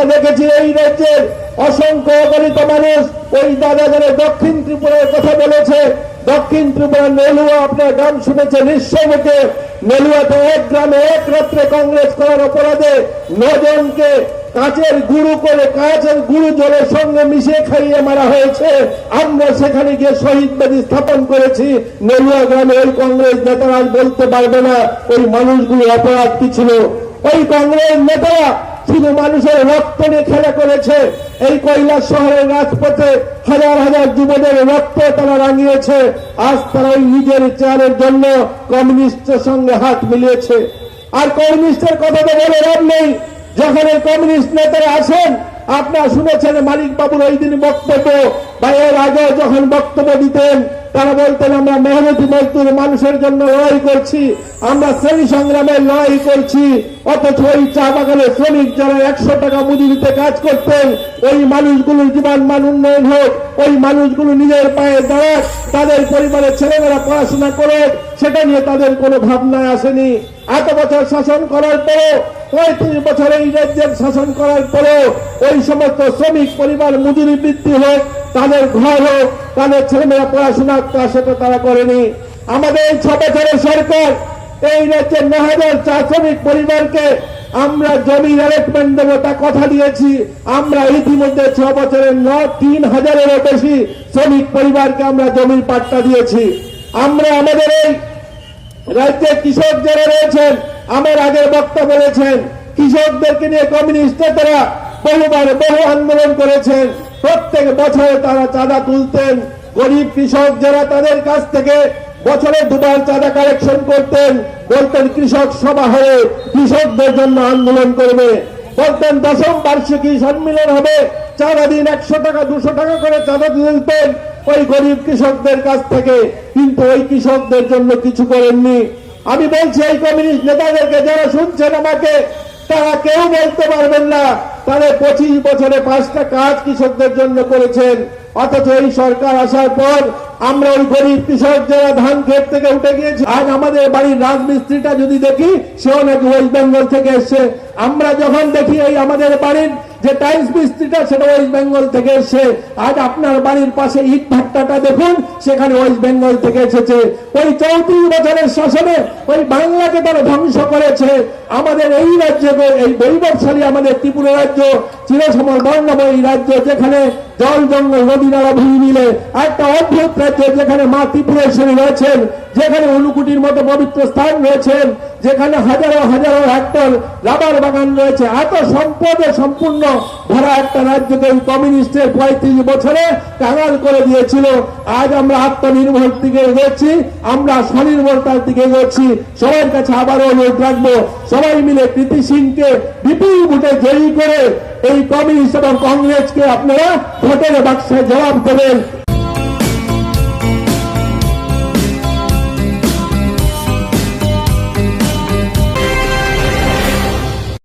আমরা দেখেছি এই রাজ্যের অসংখ্য অগণিত মানুষ ওই দাদা যারা দক্ষিণ ত্রিপুরার কথা বলেছে। দক্ষিণ ত্রিপুরার নেলুয়া আপনার গান শুনেছে নিঃসমুখে নেলুয়াতে এক গ্রামে এক রাত্রে কংগ্রেস করার অপরাধে নজনকে কাঁচের গুঁড়ো করে কাঁচের গুঁড়ো জলের সঙ্গে মিশিয়ে খাইয়ে মারা হয়েছে। আমরা সেখানে গিয়ে শহীদ বেদি স্থাপন করেছি। নেলুয়া গ্রামে ওই কংগ্রেস নেতারা বলতে পারবে না, ওই মানুষগুলো অপরাধ কি ছিল? ওই কংগ্রেস নেতারা শুধু মানুষের রক্ত নিয়ে খেলা করেছে। এই কৈলাস শহরের রাজপথে হাজার হাজার যুবদের রক্ত তারা রাঙিয়েছে। আজ তারা নিজের চেয়ারের জন্য কমিউনিস্টের সঙ্গে হাত মিলিয়েছে। আর কমিউনিস্টের কথা তো বলে লাভ নেই। যখন এই কমিউনিস্ট নেতারা আসেন, আপনারা শুনেছেন মালিক বাবুর ওই দিন বক্তব্য, বা এর আগে যখন বক্তব্য দিতেন তারা বলতেন, আমরা মেহনতি মজদুর মানুষের জন্য লড়াই করছি, আমরা শ্রেণি সংগ্রামে লড়াই করছি, অথচ ওই চা বাগানে শ্রমিক যারা একশো টাকা মজুরিতে কাজ করতেন, ওই মানুষগুলো জীবন মান উন্নয়ন হোক, ওই মানুষগুলো নিজের পায়ে দাঁড়াক, তাদের পরিবারের ছেলেমেয়েরা পড়াশোনা করে সেটা নিয়ে তাদের কোনো ভাবনায় আসেনি। এত বছর শাসন করার পরেও, পঁয়ত্রিশ বছর এই রাজ্যের শাসন করার পরেও ওই সমস্ত শ্রমিক পরিবার মজুরি বৃদ্ধি হোক, তাদের ঘর হোক, তাদের ছেলেমেয়েরা পড়াশোনা সেটা তারা করেনি। আমাদের এই ছ বছরের সরকার, এই রাজ্যের ন হাজার চার শ্রমিক পরিবারকে আমরা জমি অ্যালটমেন্ট দেবো, তা কথা দিয়েছি। আমরা ইতিমধ্যে ছ বছরের ন, তিন হাজারেরও বেশি শ্রমিক পরিবারকে আমরা জমির পাট্টা দিয়েছি। আমরা আমাদের এই রাজ্যের কৃষক যারা রয়েছেন, আমার আগের বক্তা বলেছেন, কৃষকদেরকে নিয়ে কমিউনিস্ট নেতারা বহুবার বহু আন্দোলন করেছেন। প্রত্যেক বছরে তারা চাঁদা তুলতেন। গরিব কৃষক যারা তাদের কাছ থেকে বছরে দুবার চাঁদা কালেকশন করতেন, বলতেন কৃষক সভা হয়ে কৃষকদের জন্য আন্দোলন করবে। বলতেন দশম বার্ষিকী সম্মিলন হবে, চাঁদা দিন একশো টাকা, দুশো টাকা করে চাঁদা তুলতেন। ওই গরিব কৃষকদের কাছ থেকে, কিন্তু ওই কৃষকদের জন্য কিছু করেননি। আমি বলছি, এই কমিউনিস্ট নেতাদেরকে যারা শুনছেন আমাকে, তারা কেউ বলতে পারবেন না তাদের পঁচিশ বছরে পাঁচটা কাজ কৃষকদের জন্য করেছেন। অথচ এই সরকার আসার পর আমরা ওই গরিব কৃষক যারা ধান ক্ষেত থেকে উঠে গিয়েছি আজ আমাদের বাড়ির রাজমিস্ত্রিটা যদি দেখি সেও নাকি ওয়েস্ট বেঙ্গল থেকে এসছে। আমরা যখন দেখি এই আমাদের বাড়ির যে টাইলস মিস্ত্রিটা সেটা ওয়েস্ট বেঙ্গল থেকে এসছে। আজ আপনার বাড়ির পাশে ইট ভাট্টাটা দেখুন, সেখানে ওয়েস্ট বেঙ্গল থেকে এসেছে। ওই চৌত্রিশ বছরের শাসনে ওই বাংলাকে তারা ধ্বংস করেছে। আমাদের এই রাজ্যকে, এই বৈভবশালী আমাদের ত্রিপুরা রাজ্য চিরসমর বর্ণময়ী রাজ্য, যেখানে জল, জঙ্গল, নদী, নালা, ভূমি মিলে একটা অদ্ভুত রাজ্য, যেখানে মা ত্রিপুরেশ্বরী রয়েছেন, যেখানে অনুকুটির মতো পবিত্র স্থান রয়েছেন, যেখানে হাজারো হাজারো হেক্টর রাবার বাগান রয়েছে। এত সম্পদে সম্পূর্ণ ভরা একটা রাজ্যকে ওই কমিউনিস্টের পঁয়ত্রিশ বছরে কাঙাল করে দিয়েছিল। আজ আমরা আত্মনির্ভর দিকে এগোচ্ছি, আমরা স্বনির্ভরতার দিকে এগোচ্ছি। সবার কাছে আবারও অনুরোধ রাখব সবাই মিলে প্রীতি সিংকে বিপুল ভোটে জয়ী করে এই কমিউনিস্ট এবং কংগ্রেসকে আপনারা ভোটের বাক্সে জবাব দেবেন।